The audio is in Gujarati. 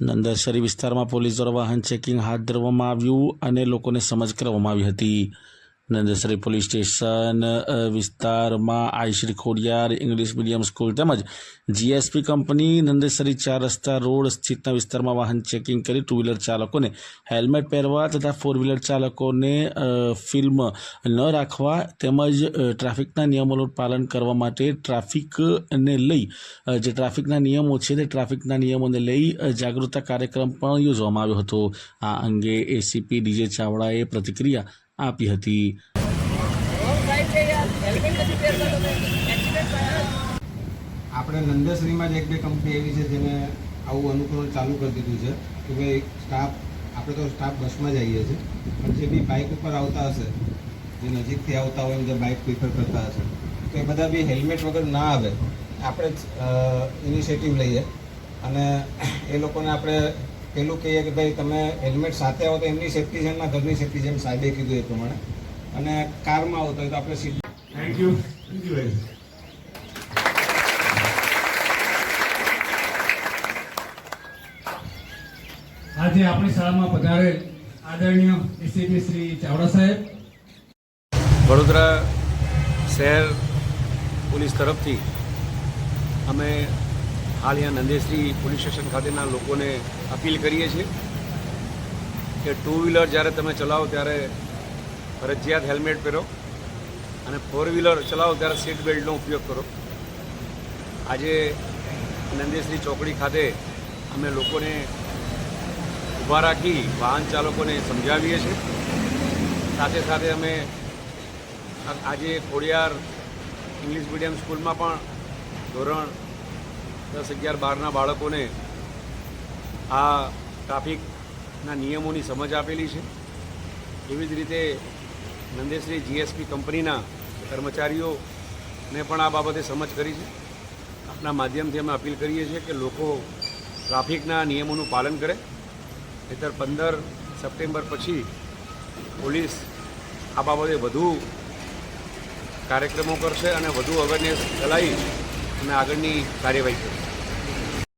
નંદરશરી વિસ્તારમાં પોલીસ દ્વારા વાહન ચેકિંગ હાથ ધરવામાં આવ્યું અને લોકોને સમજ કરવામાં આવી હતી. નંદસરી પોલીસ સ્ટેશન વિસ્તારમાં Aaishri Khodiyar English medium school તેમજ જીએસપી કંપની નંદેસરી ચાર રસ્તા રોડ સ્થિતના વિસ્તારમાં વાહન ચેકિંગ કરી ટુ વ્હીલર ચાલકોને હેલ્મેટ પહેરવા તથા ફોર વ્હીલર ચાલકોને ફિલ્મ ન રાખવા તેમજ ટ્રાફિકના નિયમોનું પાલન કરવા માટે ટ્રાફિકને લઈ જે ટ્રાફિકના નિયમો છે તે ટ્રાફિકના નિયમોને લઈ જાગૃતતા કાર્યક્રમ પણ યોજવામાં આવ્યો હતો. આ અંગે એસીપી ડીજે ચાવડાએ પ્રતિક્રિયા આપી હતી. આપણે નંદશ્રીમાં જ એક બે કંપની એવી છે જેને આવું અનુકરણ ચાલુ કરી દીધું છે કે ભાઈ સ્ટાફ આપણે તો સ્ટાફ બસમાં જ આવીએ છીએ. પણ જે બી બાઇક ઉપર આવતા હશે, જે નજીકથી આવતા હોય જે બાઇક પ્રિફર કરતા હશે, તો એ બધા બી હેલ્મેટ વગર ના આવે. આપણે જ ઇનિશિયેટિવ લઈએ. અને એ લોકોને આપણે પેલું કહીએ કે ભાઈ તમે હેલ્મેટ સાથે આવો તો એમની સેફટી છે એમના ઘરની સેફટી જેમ સાહેબે કીધું એ પ્રમાણે. અને કારમાં આવતો હોય તો આપણે seat thank you thank you very આજે આપણી શાળામાં પધારેલ આદરણીય એસીપી શ્રી ચાવડા સાહેબ. વડોદરા શહેર પોલીસ તરફથી અમે હાલ અહીંયા નંદેશ્રી પોલીસ સ્ટેશન ખાતેના લોકોને અપીલ કરીએ છીએ કે ટુ વ્હીલર જ્યારે તમે ચલાવો ત્યારે ફરજિયાત હેલ્મેટ પહેરો અને ફોર વ્હીલર ચલાવો ત્યારે સીટ બેલ્ટનો ઉપયોગ કરો. આજે નંદેશ્રી ચોકડી ખાતે અમે લોકોને ઊભા રાખી વાહન ચાલકોને સમજાવીએ છીએ. સાથે સાથે અમે આજે ખોડિયાર ઇંગ્લિશ મીડિયમ સ્કૂલમાં પણ ધોરણ દસ અગિયાર બારના બાળકોને આ ટ્રાફિકના નિયમોની સમજ આપેલી છે. એવી જ રીતે નંદેશ્રી જીએસપી કંપનીના કર્મચારીઓને પણ આ બાબતે સમજ કરી છે. આપના માધ્યમથી અમે અપીલ કરીએ છીએ કે લોકો ટ્રાફિકના નિયમોનું પાલન કરે. નહીતર પંદર સપ્ટેમ્બર પછી પોલીસ આ બાબતે વધુ કાર્યક્રમો કરશે અને વધુ અવેરનેસ ફેલાવી અને આગળની કાર્યવાહી કરશે.